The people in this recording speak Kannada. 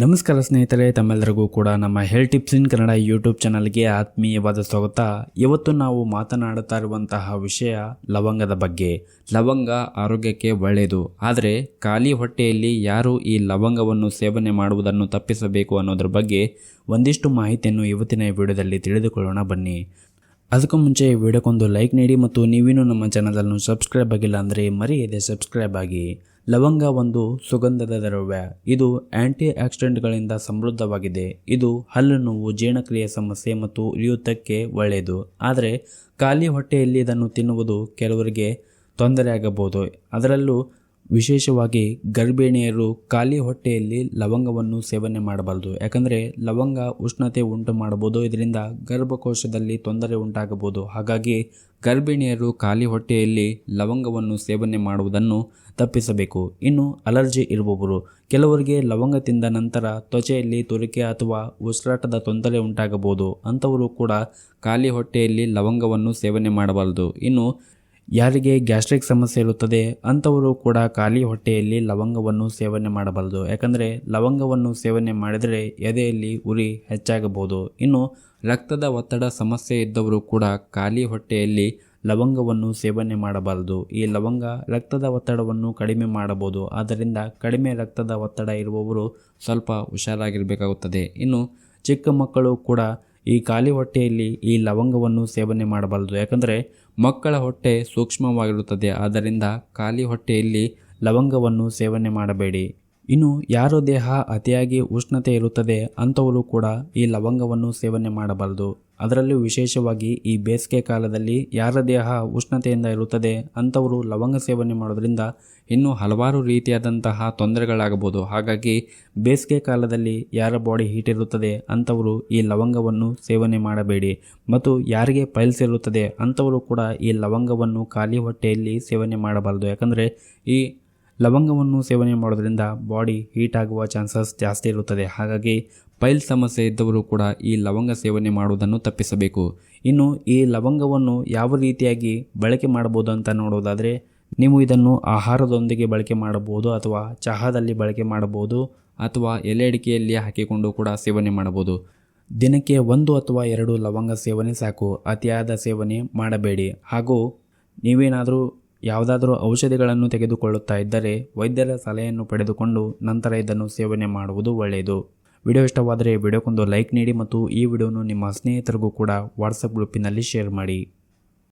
ನಮಸ್ಕಾರ ಸ್ನೇಹಿತರೆ ತಮ್ಮೆಲ್ಲರಿಗೂ ಕೂಡ ನಮ್ಮ health tips in Kannada YouTube ಚಾನಲ್ಗೆ ಆತ್ಮೀಯವಾದ ಸ್ವಾಗತ. ಇವತ್ತು ನಾವು ಮಾತನಾಡುತ್ತಾ ಇರುವಂತಹ ವಿಷಯ ಲವಂಗದ ಬಗ್ಗೆ. ಲವಂಗ ಆರೋಗ್ಯಕ್ಕೆ ಒಳ್ಳೆಯದು ಆದರೆ ಖಾಲಿ ಹೊಟ್ಟೆಯಲ್ಲಿ ಯಾರು ಈ ಲವಂಗವನ್ನು ಸೇವನೆ ಮಾಡುವುದನ್ನು ತಪ್ಪಿಸಬೇಕು ಅನ್ನೋದ್ರ ಬಗ್ಗೆ ಒಂದಿಷ್ಟು ಮಾಹಿತಿಯನ್ನು ಇವತ್ತಿನ ವಿಡಿಯೋದಲ್ಲಿ ತಿಳಿದುಕೊಳ್ಳೋಣ ಬನ್ನಿ. ಅದಕ್ಕೂ ಮುಂಚೆ ವಿಡಿಯೋಕ್ಕೊಂದು ಲೈಕ್ ನೀಡಿ ಮತ್ತು ನೀವೇನು ನಮ್ಮ ಚಾನಲನ್ನು ಸಬ್ಸ್ಕ್ರೈಬ್ ಆಗಿಲ್ಲ ಅಂದರೆ ಮರೆಯದೆ ಸಬ್ಸ್ಕ್ರೈಬ್ ಆಗಿ. ಲವಂಗ ಒಂದು ಸುಗಂಧದ ದ್ರವ್ಯ. ಇದು ಆಂಟಿ ಆಕ್ಸಿಡೆಂಟ್ಗಳಿಂದ ಸಮೃದ್ಧವಾಗಿದೆ. ಇದು ಹಲ್ಲು ನೋವು, ಜೀರ್ಣಕ್ರಿಯೆ ಸಮಸ್ಯೆ ಮತ್ತು ಉರಿಯೂತಕ್ಕೆ ಒಳ್ಳೆಯದು. ಆದರೆ ಖಾಲಿ ಹೊಟ್ಟೆಯಲ್ಲಿ ಇದನ್ನು ತಿನ್ನುವುದು ಕೆಲವರಿಗೆ ತೊಂದರೆಯಾಗಬಹುದು. ಅದರಲ್ಲೂ ವಿಶೇಷವಾಗಿ ಗರ್ಭಿಣಿಯರು ಖಾಲಿ ಹೊಟ್ಟೆಯಲ್ಲಿ ಲವಂಗವನ್ನು ಸೇವನೆ ಮಾಡಬಾರದು. ಯಾಕಂದರೆ ಲವಂಗ ಉಷ್ಣತೆ ಉಂಟು ಮಾಡಬಹುದು, ಇದರಿಂದ ಗರ್ಭಕೋಶದಲ್ಲಿ ತೊಂದರೆ ಉಂಟಾಗಬಹುದು. ಹಾಗಾಗಿ ಗರ್ಭಿಣಿಯರು ಖಾಲಿ ಹೊಟ್ಟೆಯಲ್ಲಿ ಲವಂಗವನ್ನು ಸೇವನೆ ಮಾಡುವುದನ್ನು ತಪ್ಪಿಸಬೇಕು. ಇನ್ನು ಅಲರ್ಜಿ ಇರುವವರು, ಕೆಲವರಿಗೆ ಲವಂಗ ತಿಂದ ನಂತರ ತ್ವಚೆಯಲ್ಲಿ ತುರಿಕೆ ಅಥವಾ ಉಸಿರಾಟದ ತೊಂದರೆ ಉಂಟಾಗಬಹುದು. ಅಂಥವರು ಕೂಡ ಖಾಲಿ ಹೊಟ್ಟೆಯಲ್ಲಿ ಲವಂಗವನ್ನು ಸೇವನೆ ಮಾಡಬಾರದು. ಇನ್ನು ಯಾರಿಗೆ ಗ್ಯಾಸ್ಟ್ರಿಕ್ ಸಮಸ್ಯೆ ಇರುತ್ತದೆ ಅಂಥವರು ಕೂಡ ಖಾಲಿ ಹೊಟ್ಟೆಯಲ್ಲಿ ಲವಂಗವನ್ನು ಸೇವನೆ ಮಾಡಬಾರದು. ಯಾಕಂದರೆ ಲವಂಗವನ್ನು ಸೇವನೆ ಮಾಡಿದರೆ ಎದೆಯಲ್ಲಿ ಉರಿ ಹೆಚ್ಚಾಗಬಹುದು. ಇನ್ನು ರಕ್ತದ ಒತ್ತಡ ಸಮಸ್ಯೆ ಇದ್ದವರು ಕೂಡ ಖಾಲಿ ಹೊಟ್ಟೆಯಲ್ಲಿ ಲವಂಗವನ್ನು ಸೇವನೆ ಮಾಡಬಾರದು. ಈ ಲವಂಗ ರಕ್ತದ ಒತ್ತಡವನ್ನು ಕಡಿಮೆ ಮಾಡಬಹುದು. ಆದ್ದರಿಂದ ಕಡಿಮೆ ರಕ್ತದ ಒತ್ತಡ ಇರುವವರು ಸ್ವಲ್ಪ ಹುಷಾರಾಗಿರಬೇಕಾಗುತ್ತದೆ. ಇನ್ನು ಚಿಕ್ಕ ಮಕ್ಕಳು ಕೂಡ ಈ ಖಾಲಿ ಹೊಟ್ಟೆಯಲ್ಲಿ ಈ ಲವಂಗವನ್ನು ಸೇವನೆ ಮಾಡಬಾರದು. ಯಾಕಂದರೆ ಮಕ್ಕಳ ಹೊಟ್ಟೆ ಸೂಕ್ಷ್ಮವಾಗಿರುತ್ತದೆ. ಆದ್ದರಿಂದ ಖಾಲಿ ಹೊಟ್ಟೆಯಲ್ಲಿ ಲವಂಗವನ್ನು ಸೇವನೆ ಮಾಡಬೇಡಿ. ಇನ್ನು ಯಾರು ದೇಹ ಅತಿಯಾಗಿ ಉಷ್ಣತೆ ಇರುತ್ತದೆ ಅಂಥವರು ಕೂಡ ಈ ಲವಂಗವನ್ನು ಸೇವನೆ ಮಾಡಬಾರದು. ಅದರಲ್ಲೂ ವಿಶೇಷವಾಗಿ ಈ ಬೇಸಿಗೆ ಕಾಲದಲ್ಲಿ ಯಾರ ದೇಹ ಉಷ್ಣತೆಯಿಂದ ಇರುತ್ತದೆ ಅಂಥವರು ಲವಂಗ ಸೇವನೆ ಮಾಡೋದ್ರಿಂದ ಇನ್ನೂ ಹಲವಾರು ರೀತಿಯಾದಂತಹ ತೊಂದರೆಗಳಾಗಬಹುದು. ಹಾಗಾಗಿ ಬೇಸಿಗೆ ಕಾಲದಲ್ಲಿ ಯಾರ ಬಾಡಿ ಹೀಟ್ ಇರುತ್ತದೆ ಅಂಥವರು ಈ ಲವಂಗವನ್ನು ಸೇವನೆ ಮಾಡಬೇಡಿ. ಮತ್ತು ಯಾರಿಗೆ ಪೈಲ್ಸ್ ಇರುತ್ತದೆ ಅಂಥವರು ಕೂಡ ಈ ಲವಂಗವನ್ನು ಖಾಲಿ ಹೊಟ್ಟೆಯಲ್ಲಿ ಸೇವನೆ ಮಾಡಬಾರದು. ಯಾಕಂದರೆ ಈ ಲವಂಗವನ್ನು ಸೇವನೆ ಮಾಡೋದರಿಂದ ಬಾಡಿ ಹೀಟ್ ಆಗುವ ಚಾನ್ಸಸ್ ಜಾಸ್ತಿ ಇರುತ್ತದೆ. ಹಾಗಾಗಿ ಪೈಲ್ ಸಮಸ್ಯೆ ಇದ್ದವರು ಕೂಡ ಈ ಲವಂಗ ಸೇವನೆ ಮಾಡುವುದನ್ನು ತಪ್ಪಿಸಬೇಕು. ಇನ್ನು ಈ ಲವಂಗವನ್ನು ಯಾವ ರೀತಿಯಾಗಿ ಬಳಕೆ ಮಾಡಬಹುದು ಅಂತ ನೋಡೋದಾದರೆ, ನೀವು ಇದನ್ನು ಆಹಾರದೊಂದಿಗೆ ಬಳಕೆ ಮಾಡಬಹುದು ಅಥವಾ ಚಹಾದಲ್ಲಿ ಬಳಕೆ ಮಾಡಬಹುದು ಅಥವಾ ಎಲೆ ಅಡಿಕೆಯಲ್ಲಿ ಹಾಕಿಕೊಂಡು ಕೂಡ ಸೇವನೆ ಮಾಡಬಹುದು. ದಿನಕ್ಕೆ ಒಂದು ಅಥವಾ ಎರಡು ಲವಂಗ ಸೇವನೆ ಸಾಕು. ಅತಿಯಾದ ಸೇವನೆ ಮಾಡಬೇಡಿ. ಹಾಗೂ ನೀವೇನಾದರೂ ಯಾವುದಾದರೂ ಔಷಧಿಗಳನ್ನು ತೆಗೆದುಕೊಳ್ಳುತ್ತಾ ಇದ್ದರೆ ವೈದ್ಯರ ಸಲಹೆಯನ್ನು ಪಡೆದುಕೊಂಡು ನಂತರ ಇದನ್ನು ಸೇವನೆ ಮಾಡುವುದು ಒಳ್ಳೆಯದು. ವಿಡಿಯೋ ಇಷ್ಟವಾದರೆ ವಿಡಿಯೋಕ್ಕೊಂದು ಲೈಕ್ ನೀಡಿ ಮತ್ತು ಈ ವಿಡಿಯೋನು ನಿಮ್ಮ ಸ್ನೇಹಿತರಿಗೂ ಕೂಡ ವಾಟ್ಸಪ್ ಗ್ರೂಪಿನಲ್ಲಿ ಶೇರ್ ಮಾಡಿ.